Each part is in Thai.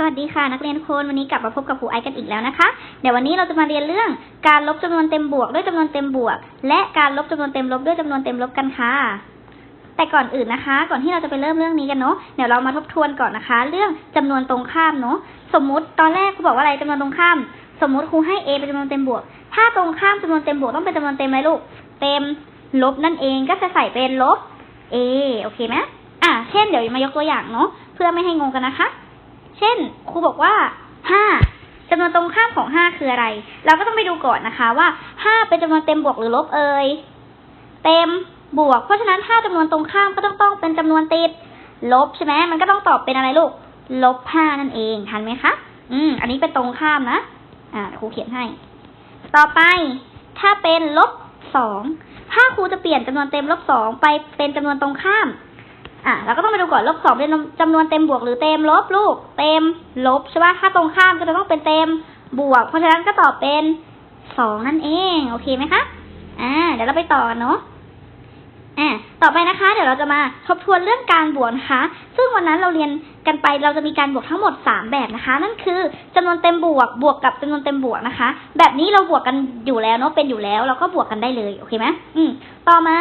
สวัสดีค่ะ นักเรียนคนวันนี้กลับมาพบกับครูไอซ์กันอีกแล้วนะคะเดี๋ยววันนี้เราจะมาเรียนเรื่องการลบจำนวนเต็มบวกด้วยจำนวนเต็มบวก และการลบจำนวนเต็มลบด้วยจำนวนเต็มลบกันค่ะ แต่ก่อนอื่นนะคะ ก่อนที่เราจะไปเริ่มเรื่องนี้กันเนาะเดี๋ยวเรามาทบทวนก่อนนะคะ เรื่องจำนวนตรงข้ามเนาะสมมุติตอนแรกครูบอกว่าอะไรจำนวนตรงข้าม สมมุติครูให้ a เป็นจำนวนเต็มบวก ถ้าตรงข้ามจำนวนเต็มบวกต้องเป็นจำนวนเต็มอะไรลูกเต็มลบนั่นเองก็จะใส่เป็นลบ a โอเคไหมอะเช่นเดี๋ยวมายกตัวอย่างเนาะเพื่อไม่ให้งงกันนะคะ เช่น ครูบอกว่าห้าจำนวนตรงข้ามของห้าคืออะไร เราก็ต้องไปดูก่อนนะคะว่าห้าเป็นจำนวนเต็มบวกหรือลบเอ่ย เต็มบวก เพราะฉะนั้นถ้าจำนวนตรงข้ามก็ต้องต้องเป็นจำนวนติด ลบใช่ไหมมันก็ต้องตอบเป็นอะไรลูก ลบห้านั่นเอง ทันไหมคะ อืม อันนี้เป็นตรงข้ามนะ อ่า ครูเขียนให้ ต่อไป ถ้าเป็นลบสอง ถ้าครูจะเปลี่ยนจำนวนเต็มลบสองไปเป็นจำนวนตรงข้าม อะเราก็ต้องไปดูก่อนลบสองเป็นจำนวนเต็มบวกหรือเต็มลบลูก เต็มลบใช่ปะถ้าตรงข้ามก็จะต้องเป็นเต็มบวก เพราะฉะนั้นก็ตอบเป็นสองนั่นเอง โอเคไหมคะ อ่า เดี๋ยวเราไปต่อเนาะ อ่าต่อไปนะคะ เดี๋ยวเราจะมาทบทวนเรื่องการบวกนะคะ ซึ่งวันนั้นเราเรียนกันไปเราจะมีการบวกทั้งหมด 3 แบบนะคะ นั่นคือจำนวนเต็มบวกบวกกับจำนวนเต็มบวกนะคะ แบบนี้เราบวกกันอยู่แล้วเนาะเป็นอยู่แล้ว เราก็บวกกันได้เลยโอเคไหมอืมต่อมา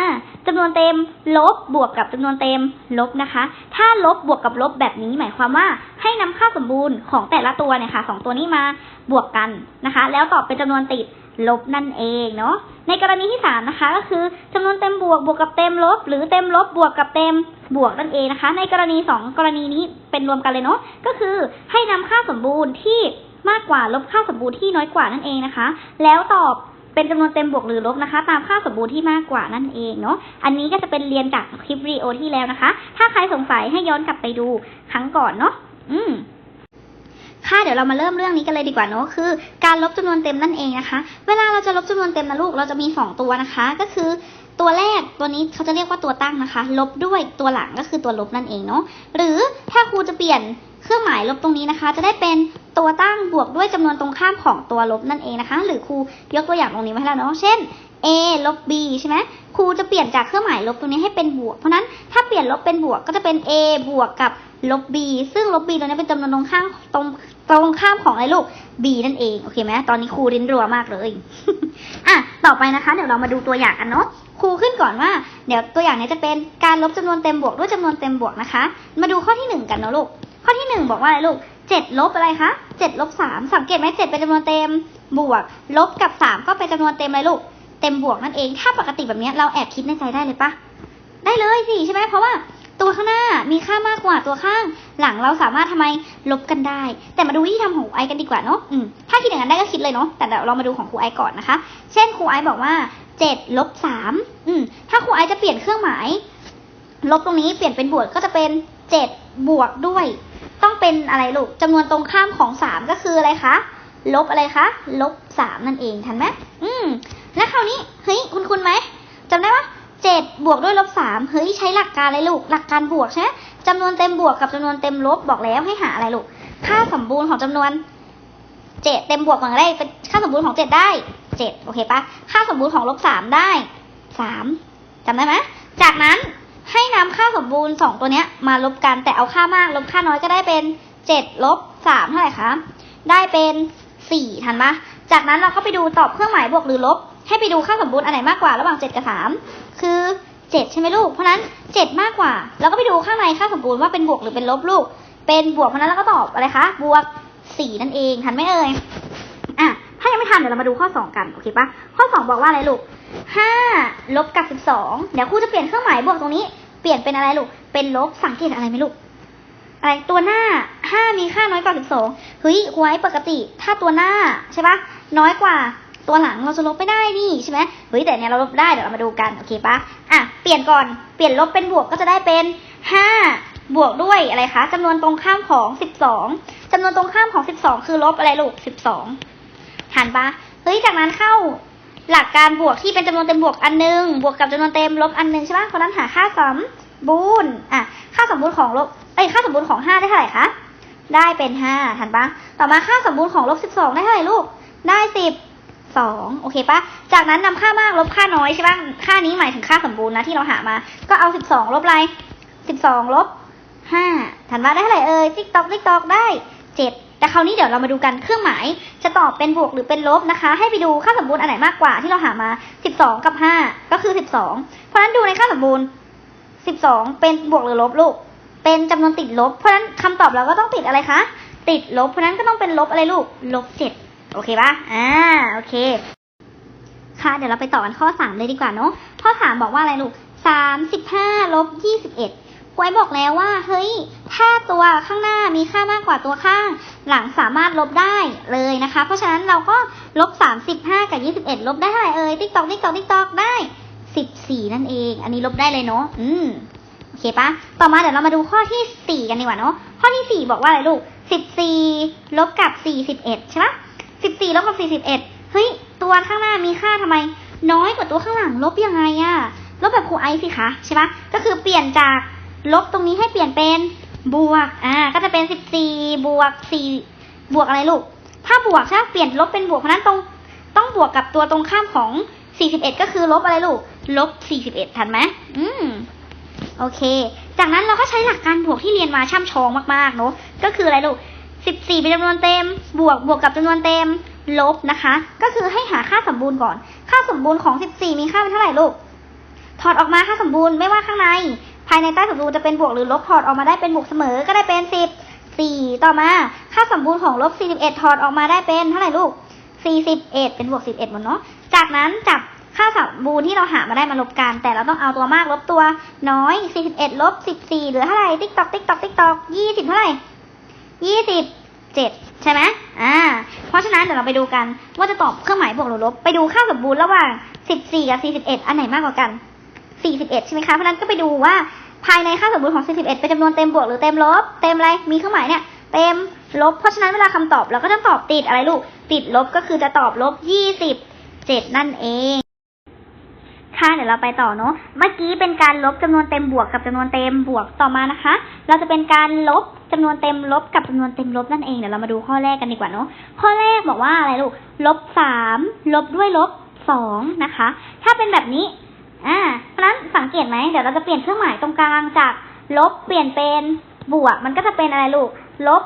จำนวนเต็มลบบวกกับจำนวนเต็มลบนะคะ ถ้าลบบวกกับลบแบบนี้หมายความว่าให้นำค่าสมบูรณ์ของแต่ละตัวเนี่ยค่ะสองตัวนี้มาบวกกันนะคะ แล้วตอบเป็นจำนวนติด ลบนั่นเองเนาะในกรณีที่สามนะคะ ก็คือจำนวนเต็มบวกบวกกับเต็มลบ หรือเต็มลบบวกกับเต็มบวกนั่นเองนะคะ ในกรณีสองกรณีนี้เป็นรวมกันเลยเนาะก็คือให้นำค่าสมบูรณ์ที่มากกว่าลบค่าสมบูรณ์ที่น้อยกว่านั่นเองนะคะ แล้วตอบเป็นจำนวนเต็มบวกหรือลบนะคะ ตามค่าสมบูรณ์ที่มากกว่านั่นเองเนาะอันนี้ก็จะเป็นเรียนจากคลิปวิดีโอที่แล้วนะคะ ถ้าใครสงสัยให้ย้อนกลับไปดูครั้งก่อนเนาะอืม ค่ะเดี๋ยวเรามาเริ่มเรื่องนี้กันเลยดีกว่าเนอะคือ การลบจำนวนเต็มนั่นเองนะคะ เวลาเราจะลบจำนวนเต็มนะลูกเราจะมีสองตัวนะคะ ก็คือตัวแรกตัวนี้เขาจะเรียกว่าตัวตั้งนะคะ ลบด้วยตัวหลังก็คือตัวลบนั่นเองเนาะหรือถ้าครูจะเปลี่ยนเครื่องหมายลบตรงนี้นะคะ จะได้เป็นตัวตั้งบวกด้วยจำนวนตรงข้ามของตัวลบนั่นเองนะคะ หรือครูยกตัวอย่างตรงนี้มาให้แล้วเนาะเช่น a ลบ b ใช่ไหมครูจะเปลี่ยนจากเครื่องหมายลบตรงนี้ให้เป็นบวก เพราะนั้นถ้าเปลี่ยนลบเป็นบวกก็จะเป็น a บวกกับลบ b ซึ่งลบ b ตัวนี้เป็นจำนวนตรงข้ามตรงตรงข้ามของอะไรลูก b นั่นเอง โอเคไหมตอนนี้ครูรินรัวมากเลย อะ ต่อไปนะคะ เดี๋ยวเรามาดูตัวอย่างกันเนาะ ครูขึ้นก่อนว่า เดี๋ยวตัวอย่างนี้จะเป็นการลบจำนวนเต็มบวกด้วยจำนวนเต็มบวกนะคะ มาดูข้อที่หนึ่งกันเนาะลูก ข้อที่หนึ่งบอกว่าอะไรลูกเจ็ดลบอะไรคะเจ็ดลบสามสังเกตไหมเจ็ดเป็นจำนวนเต็มบวก ลบกับสามก็เป็นจำนวนเต็มอะไรลูก เต็มบวกนั่นเอง ถ้าปกติแบบนี้เราแอบคิดในใจได้เลยปะได้เลยสิใช่ไหมเพราะว่าตัวข้างหน้ามีค่ามากกว่าตัวข้างหลังเราสามารถทำไมลบกันได้ แต่มาดูวิธีทำของครูไอกันดีกว่าเนาะอืมถ้าคิดอย่างนั้นได้ก็คิดเลยเนาะแต่เดี๋ยวเรามาดูของครูไอก่อนนะคะ เช่นครูไอบอกว่าเจ็ดลบสามอืมถ้าครูไอจะเปลี่ยนเครื่องหมาย ลบตรงนี้เปลี่ยนเป็นบวกก็จะเป็นเจ็ดบวกด้วย ต้องเป็นอะไรลูกจำนวนตรงข้ามของสามก็คืออะไรคะลบอะไรคะลบสามนั่นเองทันไหมอืม แล้วคราวนี้เฮ้ยคุณคุณไหมจำได้ปะเจ็ดบวกด้วยลบสามเฮ้ยใช้หลักการอะไรลูกหลักการบวกใช่ไหมจำนวนเต็มบวกกับจำนวนเต็มลบบอกแล้วให้หาอะไรลูกค่าสมบูรณ์ของจำนวนเจ็ดเต็มบวกของอะไรเป็นค่าสมบูรณ์ของเจ็ดได้เจ็ดโอเคปะค่าสมบูรณ์ของลบสามได้สามจำได้ไหมจากนั้นให้นำค่าสมบูรณ์สองตัวเนี้ยมาลบกันแต่เอาค่ามากลบค่าน้อยก็ได้เป็นเจ็ดลบสามเท่าไหร่คะได้เป็นสี่ทันปะจากนั้นเราเข้าไปดูตอบเครื่องหมายบวกหรือลบ ให้ไปดูค่าสมบูรณ์อันไหนมากกว่าระหว่างเจ็ดกับสามคือเจ็ดใช่ไหมลูก เพราะนั้นเจ็ดมากกว่า แล้วก็ไปดูข้างในค่าสมบูรณ์ว่าเป็นบวกหรือเป็นลบลูก เป็นบวกเพราะนั้นเราก็ตอบอะไรคะ บวกสี่นั่นเอง ทันไหมเอ่ย อะ ถ้ายังไม่ทันเดี๋ยวเรามาดูข้อสองกัน โอเคปะข้อสองบอกว่าอะไรลูกห้าลบกับสิบสองเดี๋ยวครูจะเปลี่ยนเครื่องหมายบวกตรงนี้ เปลี่ยนเป็นอะไรลูก เป็นลบ สังเกตอะไรไหมลูก อะไร ตัวหน้าห้ามีค่าน้อยกว่าสิบสองเฮ้ยครูไว้ปกติ ถ้าตัวหน้าใช่ปะน้อยกว่า ตัวหลังเราจะลบไม่ได้นี่ใช่ไหมเฮ้ยแต่เนี้ยเราลบได้เดี๋ยวเรามาดูกันโอเคปะอะเปลี่ยนก่อนเปลี่ยนลบเป็นบวกก็จะได้เป็นห้าบวกด้วยอะไรคะจำนวนตรงข้ามของสิบสองจำนวนตรงข้ามของสิบสองคือลบอะไรลูกสิบสองหันปะเฮ้ยจากนั้นเข้าหลักการบวกที่เป็นจำนวนเต็มบวกอันหนึง บวกกับจำนวนเต็มลบอันหนึงใช่ปะเพราะนั้นหาค่าสมบูรณ์อะค่าสมบูรณ์ของลบเอ้ยค่าสมบูรณ์ของห้าได้เท่าไหร่คะได้เป็นห้าทันปะต่อมาค่าสมบูรณ์ของลบสิบสองได้เท่าไหร่ลูก ได้สิบ สองโอเคปะจากนั้นนำค่ามากลบค่าน้อยใช่ปะค่านี้หมายถึงค่าสมบูรณ์นะที่เราหามา ก็เอาสิบสองลบอะไรสิบสองลบห้าถันว่าได้เท่าไหร่เอ่ยติ๊กตอกติ๊กตอกได้เจ็ดแต่คราวนี้เดี๋ยวเรามาดูกันเครื่องหมายจะตอบเป็นบวกหรือเป็นลบนะคะ ให้ไปดูค่าสมบูรณ์อันไหนมากกว่าที่เราหามาสิบสองกับห้าก็คือสิบสองเพราะฉะนั้นดูในค่าสมบูรณ์สิบสองเป็นบวกหรือลบลูก เป็นจำนวนติดลบ เพราะฉะนั้นคำตอบเราก็ต้องติดอะไรคะ ติดลบ เพราะฉะนั้นก็ต้องเป็นลบอะไรลูก ลบเจ็ด โอเคปะอ่าโอเค ค่ะ เดี๋ยวเราไปต่อกันข้อสามเลยดีกว่าเนาะข้อสามบอกว่าอะไรลูกสามสิบห้าลบยี่สิบเอ็ดไว้บอกแล้วว่า เฮ้ย ถ้าตัวข้างหน้ามีค่ามากกว่าตัวข้าง หลังสามารถลบได้เลยนะคะ เพราะฉะนั้นเราก็ลบสามสิบห้ากับยี่สิบเอ็ดลบได้เท่าไหร่เอ่ยติ๊กตอกติ๊กตอกติ๊กตอกได้สิบสี่นั่นเอง อันนี้ลบได้เลยเนาะอืมโอเคปะต่อมาเดี๋ยวเรามาดูข้อที่สี่กันดีกว่าเนาะข้อที่สี่บอกว่าอะไรลูกสิบสี่ลบกับสี่สิบเอ็ดใช่ปะ สิบสี่ลบกับสี่สิบเอ็ดเฮ้ย ตัวข้างหน้ามีค่าทำไม น้อยกว่าตัวข้างหลังลบยังไงอะลบแบบครูไอซ์สิคะใช่ปะก็คือเปลี่ยนจากลบตรงนี้ให้เปลี่ยนเป็นบวก อ่า ก็จะเป็นสิบสี่บวกสี่บวกอะไรลูก ถ้าบวกใช่เปลี่ยนลบเป็นบวกเพราะนั้นตรงต้องบวกกับตัวตรงข้ามของสี่สิบเอ็ดก็คือลบอะไรลูก ลบสี่สิบเอ็ดทันไหมอืมโอเค จากนั้นเราก็ใช้หลักการบวกที่เรียนมาช่ำชองมากๆเนอะก็คืออะไรลูก 14 เป็นจำนวนเต็ม บวกบวกกับจำนวนเต็ม ลบนะคะ ก็คือให้หาค่าสมบูรณ์ก่อน ค่าสมบูรณ์ของ 14 มีค่าเป็นเท่าไหร่ลูก ถอดออกมาค่าสมบูรณ์ไม่ว่าข้างใน ภายในใต้สมบูรณ์จะเป็นบวกหรือลบถอดออกมาได้เป็นบวกเสมอ ก็ได้เป็น10 4ต่อมา ค่าสมบูรณ์ของลบ 41 ถอดออกมาได้เป็นเท่าไหร่ลูก 41 เป็นบวก 11หมดเนาะ จากนั้นจับค่าสมบูรณ์ที่เราหามาได้มาลบกัน แต่เราต้องเอาตัวมากลบตัวน้อย 41 ลบ 14 เหลือเท่าไหร่ ติ๊กตอก ติ๊กตอก ติ๊กตอก 20 เท่าไหร่ 7 ใช่ไหมอ่า เพราะฉะนั้นเดี๋ยวเราไปดูกันว่าจะตอบเครื่องหมายบวกหรือลบ ไปดูค่าสมบูรณ์ระหว่าง 14 กับ 41 อันไหนมากกว่ากัน 41 ใช่ไหมคะ เพราะฉะนั้นก็ไปดูว่าภายในค่าสมบูรณ์ของ 41 เป็นจำนวนเต็มบวกหรือเต็มลบ เต็มอะไร มีเครื่องหมายเนี่ย เต็มลบ เพราะฉะนั้นเวลาคำตอบเราก็ต้องตอบติดอะไรลูก ติดลบก็คือจะตอบลบ 27 นั่นเอง ค่ะเดี๋ยวเราไปต่อเนาะเมื่อกี้เป็นการลบจำนวนเต็มบวกกับจำนวนเต็มบวกต่อมานะคะ เราจะเป็นการลบจำนวนเต็มลบกับจำนวนเต็มลบนั่นเองเดี๋ยวเรามาดูข้อแรกกันดีกว่าเนาะข้อแรกบอกว่าอะไรลูกลบสามลบด้วยลบสองนะคะ ถ้าเป็นแบบนี้อ่าเพราะฉะนั้นสังเกตไหมเดี๋ยวเราจะเปลี่ยนเครื่องหมายตรงกลางจากลบเปลี่ยนเป็นบวก มันก็จะเป็นอะไรลูกลบ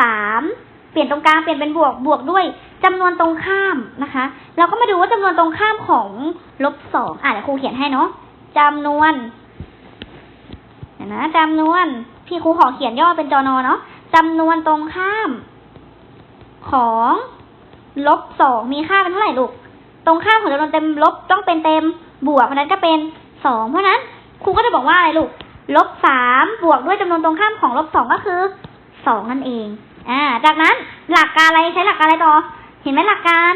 สาม เปลี่ยนตรงกลางเปลี่ยนเป็นบวกบวกด้วยจำนวนตรงข้ามนะคะ เราก็มาดูว่าจำนวนตรงข้ามของลบสองอะเดี๋ยวครูเขียนให้เนาะจำนวนเดี๋ยวนะจำนวนพี่ครูขอเขียนย่อเป็นจอนอเนาะจำนวนตรงข้าม ของลบสองมีค่าเป็นเท่าไหร่ลูกตรงข้ามของจำนวนเต็มลบต้องเป็นเต็มบวกเพราะนั้นก็เป็นสองเพราะนั้นครูก็จะบอกว่าอะไรลูกลบสามบวกด้วยจำนวนตรงข้ามของลบสองก็คือสองนั่นเอง อ่า จากนั้นหลักการอะไรใช้หลักการอะไรต่อ เห็นไหมหลักการ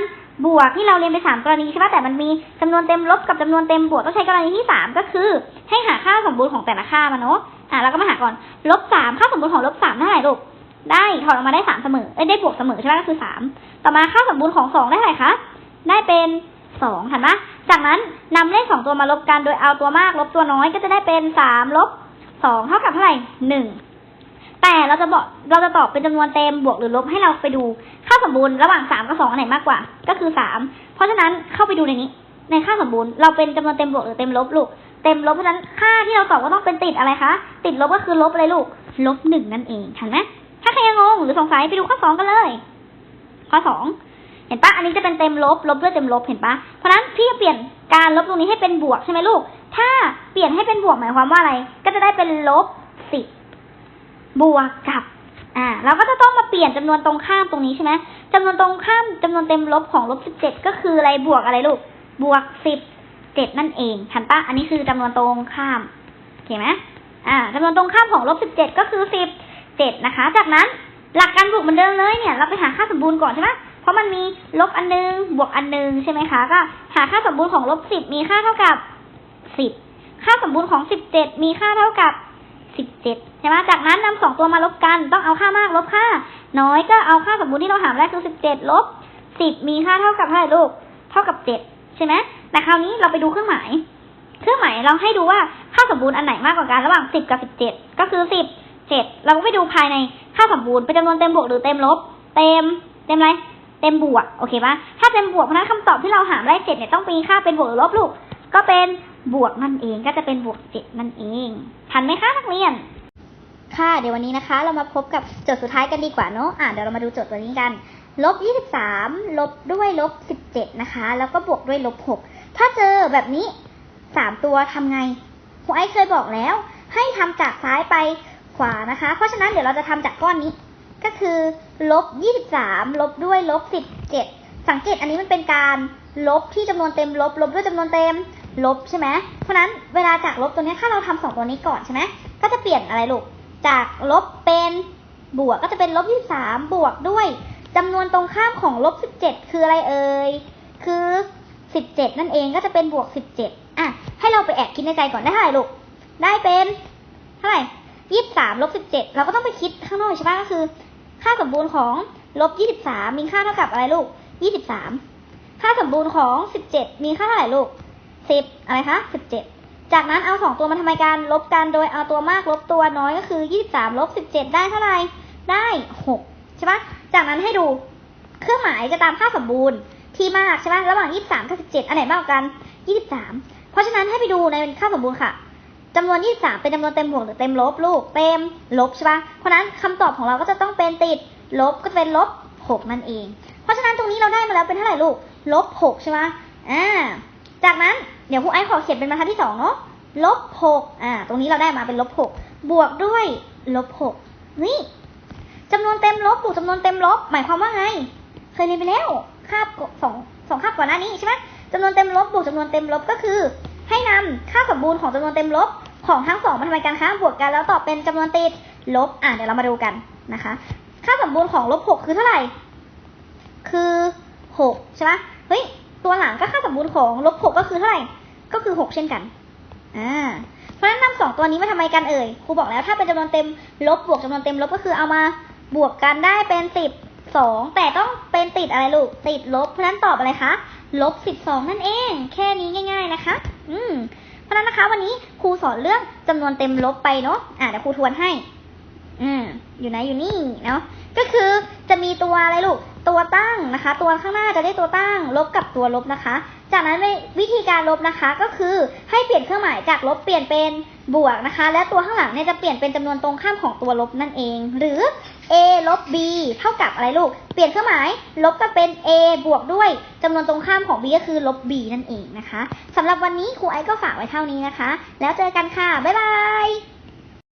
บวกที่เราเรียนไปสามกรณีใช่ปะแต่มันมีจำนวนเต็มลบกับจำนวนเต็มบวกต้องใช้กรณีที่สามก็คือ ให้หาค่าสมบูรณ์ของแต่ละค่ามาเนาะอ่าเราก็มาหาก่อนลบสามค่าสมบูรณ์ของลบสามเท่าไหร่ลูกได้ถอดออกมาได้สามเสมอเอ้ยได้บวกเสมอใช่ไหมก็คือสามต่อมาค่าสมบูรณ์ของสองได้เท่าไหร่คะได้เป็นสองเห็นไหมจากนั้นนำเลขสองตัวมาลบกันโดยเอาตัวมากลบตัวน้อยก็จะได้เป็นสามลบสองเท่ากับเท่าไหร่หนึ่ง แต่เราจะบอกเราจะตอบเป็นจำนวนเต็มบวกหรือลบให้เราไปดูค่าสมบูรณ์ระหว่างสามกับสองอันไหนมากกว่า ก็คือสามเพราะฉะนั้นเข้าไปดูในนี้ ในค่าสมบูรณ์เราเป็นจำนวนเต็มบวกหรือเต็มลบลูกเต็มลบเพราะฉะนั้นค่าที่เราตอบก็ต้องเป็นติดอะไรคะติดลบก็คือลบอะไรลูกลบหนึ่งนั่นเองเห็นไหมถ้าใครยังงงหรือสงสัยไปดูข้อสองกันเลย ข้อสองเห็นปะอันนี้จะเป็นเต็มลบลบด้วยเต็มลบเห็นปะเพราะฉะนั้นพี่จะเปลี่ยนการลบตรงนี้ให้เป็นบวกใช่ไหมลูก ถ้าเปลี่ยนให้เป็นบวกหมายความว่าอะไร ก็จะได้เป็นลบสิบ บวกกับ อ่า เราก็จะต้องมาเปลี่ยนจำนวนตรงข้ามตรงนี้ใช่ไหมจำนวนตรงข้ามจำนวนเต็มลบของลบสิบเจ็ดก็คืออะไรบวกอะไรลูก บวกสิบเจ็ดนั่นเองเห็นปะอันนี้คือจำนวนตรงข้ามโอเคไหมอ่าจำนวนตรงข้ามของลบสิบเจ็ดก็คือสิบเจ็ดนะคะ จากนั้นหลักการบวกเหมือนเดิมเลยเนี่ย เราไปหาค่าสมบูรณ์ก่อนใช่ไหมเพราะมันมีลบอันนึง บวกอันนึงใช่ไหมคะ ก็หาค่าสมบูรณ์ของลบสิบมีค่าเท่ากับสิบค่าสมบูรณ์ของสิบเจ็ดมีค่าเท่ากับ สิบเจ็ดใช่ไหมจากนั้นนำสองตัวมาลบกัน ต้องเอาค่ามากลบค่า น้อยก็เอาค่าสมบูรณ์ที่เราหามได้คือสิบเจ็ดลบสิบมีค่าเท่ากับเท่าไหร่ลูก เท่ากับเจ็ดใช่ไหมแต่คราวนี้เราไปดูเครื่องหมาย เครื่องหมายเราให้ดูว่าค่าสมบูรณ์อันไหนมากกว่ากันระหว่างสิบกับสิบเจ็ดก็คือสิบเจ็ดเราก็ไปดูภายในค่าสมบูรณ์เป็นจำนวนเต็มบวกหรือเต็มลบ เต็ม เต็มอะไรเต็มบวกโอเคปะถ้าเต็มบวกเพราะนั้นคำตอบที่เราหามาได้เจ็ดเนี่ยต้องมีค่าเป็นบวกหรือลบลูก ก็เป็น บวกนั่นเองก็จะเป็นบวกเจ็ดนั่นเองทันไหมคะนักเรียน ค่ะ เดี๋ยววันนี้นะคะ เรามาพบกับโจทย์สุดท้ายกันดีกว่าเนาะอะเดี๋ยวเรามาดูโจทย์ตัวนี้กันลบ23ลบด้วยลบ17นะคะ แล้วก็บวกด้วยลบ6ถ้าเจอแบบนี้3ตัวทำไงครูไอซ์เคยบอกแล้ว ให้ทำจากซ้ายไปขวานะคะ เพราะฉะนั้นเดี๋ยวเราจะทำจากก้อนนี้ ก็คือลบ23ลบด้วยลบ17สังเกตอันนี้มันเป็นการลบที่จำนวนเต็มลบ ลบด้วยจำนวนเต็ม ลบใช่ไหมเพราะนั้นเวลาจากลบตัวนี้ถ้าเราทำสองตัวนี้ก่อนใช่ไหมก็จะเปลี่ยนอะไรลูก จากลบเป็นบวกก็จะเป็นลบ23บวกด้วยจำนวนตรงข้ามของลบ17คืออะไรเอ่ย คือ17นั่นเองก็จะเป็นบวก17อะ ให้เราไปแอบคิดในใจก่อนได้เท่าไหร่ลูก ได้เป็นเท่าไหร่23ลบ17เราก็ต้องไปคิดข้างนอกใช่ไหมก็คือ ค่าสมบูรณ์ของลบ23มีค่าเท่ากับอะไรลูก23ค่าสมบูรณ์ของ17มีค่าเท่าไหร่ลูก 10อะไรคะ17จากนั้นเอาสองตัวมาทำไมกันลบกันโดยเอาตัวมากลบตัวน้อยก็คือ23ลบ17ได้เท่าไหร่ได้6ใช่ปะจากนั้นให้ดูเครื่องหมายจะตามค่าสมบูรณ์ที่มากใช่ปะระหว่าง 23 กับ 17 อันไหนมากกว่ากัน 23 เพราะฉะนั้นให้ไปดูในค่าสมบูรณ์ค่ะจำนวน 23 เป็นจำนวนเต็มบวกหรือเต็มลบลูก เต็มลบใช่ปะเพราะนั้นคำตอบของเราก็จะต้องเป็นติดลบก็เป็นลบ 6 นั่นเอง เพราะฉะนั้นตรงนี้เราได้มาแล้วเป็นเท่าไหร่ลูก ลบ 6 ใช่ไหมอ่า จากนั้น เดี๋ยวครูไอซ์ขอเขียนเป็นบรรทัดที่สองเนาะลบ6อ่า ตรงนี้เราได้มาเป็นลบ6บวกด้วยลบ6นี่จำนวนเต็มลบบวกจำนวนเต็มลบ หมายความว่าไง เคยเรียนไปแล้วคาบสองสองคาบก่อนหน้านี้ใช่ไหมจำนวนเต็มลบบวกจำนวนเต็มลบก็คือ ให้นำค่าสมบูรณ์ของจำนวนเต็มลบของทั้งสองมาทำไมกันคะบวกกันแล้วตอบเป็นจำนวนติดลบ อะเดี๋ยวเรามาดูกันนะคะ ค่าสมบูรณ์ของลบ6คือเท่าไหร่ คือ6ใช่ไหมเฮ้ย ตัวหลังก็ค่าสมบูรณ์ของลบ6ก็คือเท่าไหร่ ก็คือ6เช่นกัน อ่า เพราะฉะนั้นนำสองตัวนี้มาทำไมกันเอ่ย ครูบอกแล้วถ้าเป็นจำนวนเต็มลบบวกจำนวนเต็มลบก็คือเอามาบวกกันได้เป็นสิบสองแต่ต้องเป็นติดอะไรลูก ติดลบ เพราะฉะนั้นตอบอะไรคะ ลบสิบสองนั่นเอง แค่นี้ง่าย ๆนะคะ อืม เพราะฉะนั้นนะคะ วันนี้ครูสอนเรื่องจำนวนเต็มลบไปเนาะ อ่าเดี๋ยวครูทวนให้ อืม อยู่ไหนอยู่นี่เนาะ ก็คือจะมีตัวอะไรลูก ตัวตั้งนะคะ ตัวข้างหน้าจะได้ตัวตั้ง ลบกับตัวลบนะคะ จากนั้นวิธีการลบนะคะ ก็คือให้เปลี่ยนเครื่องหมายจากลบเปลี่ยนเป็นบวกนะคะ และตัวข้างหลังเนี่ยจะเปลี่ยนเป็นจำนวนตรงข้ามของตัวลบนั่นเอง หรือ a ลบ b เท่ากับอะไรลูก เปลี่ยนเครื่องหมายลบก็เป็น a บวกด้วยจำนวนตรงข้ามของ b ก็คือลบ b นั่นเองนะคะสำหรับวันนี้ครูไอซ์ก็ฝากไว้เท่านี้นะคะ แล้วเจอกันค่ะบ๊ายบาย